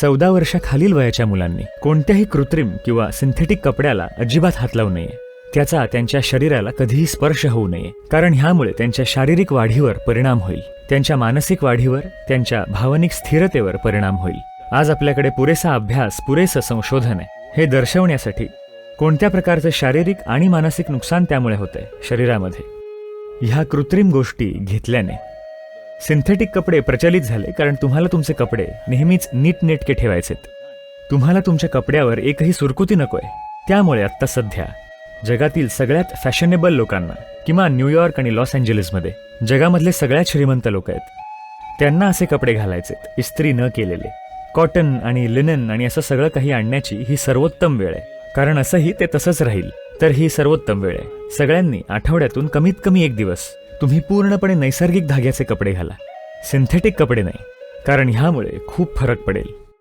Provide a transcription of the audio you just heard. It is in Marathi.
चौदा वर्षाखालील वयाच्या मुलांनी कोणत्याही कृत्रिम किंवा सिंथेटिक कपड्याला अजिबात हात लावू नये. त्याचा त्यांच्या शरीराला कधीही स्पर्श होऊ नये कारण ह्यामुळे त्यांच्या शारीरिक वाढीवर परिणाम होईल. त्यांच्या मानसिक वाढीवर त्यांच्या भावनिक स्थिरतेवर परिणाम होईल. आज आपल्याकडे पुरेसा अभ्यास पुरेसं संशोधन आहे. हे दर्शवण्यासाठी कोणत्या प्रकारचे शारीरिक आणि मानसिक नुकसान त्यामुळे होतंय? शरीरामध्ये. ह्या कृत्रिम गोष्टी घेतल्याने सिंथेटिक कपडे प्रचलित झाले कारण तुम्हाला तुमचे कपडे नेहमीच नीटनेटके ठेवायचेत. तुम्हाला तुमच्या कपड्यावर एकही सुरकुती नकोय. त्यामुळे आत्ता सध्या जगातील सगळ्यात फॅशनेबल लोकांना किंवा न्यूयॉर्क आणि लॉस एंजलिसमध्ये जगामधले सगळ्यात श्रीमंत लोक आहेत. त्यांना असे कपडे घालायचेत इस्त्री न केलेले. कॉटन आणि लिनन आणि असं सगळं काही आणण्याची ही सर्वोत्तम वेळ आहे. कारण असंही ते तसंच राहील तर ही सर्वोत्तम वेळ आहे. सगळ्यांनी आठवड्यातून कमीत कमी एक दिवस तुम्ही पूर्णपणे नैसर्गिक धाग्याचे कपडे घाला. सिंथेटिक कपडे नाही कारण ह्यामुळे खूप फरक पडेल.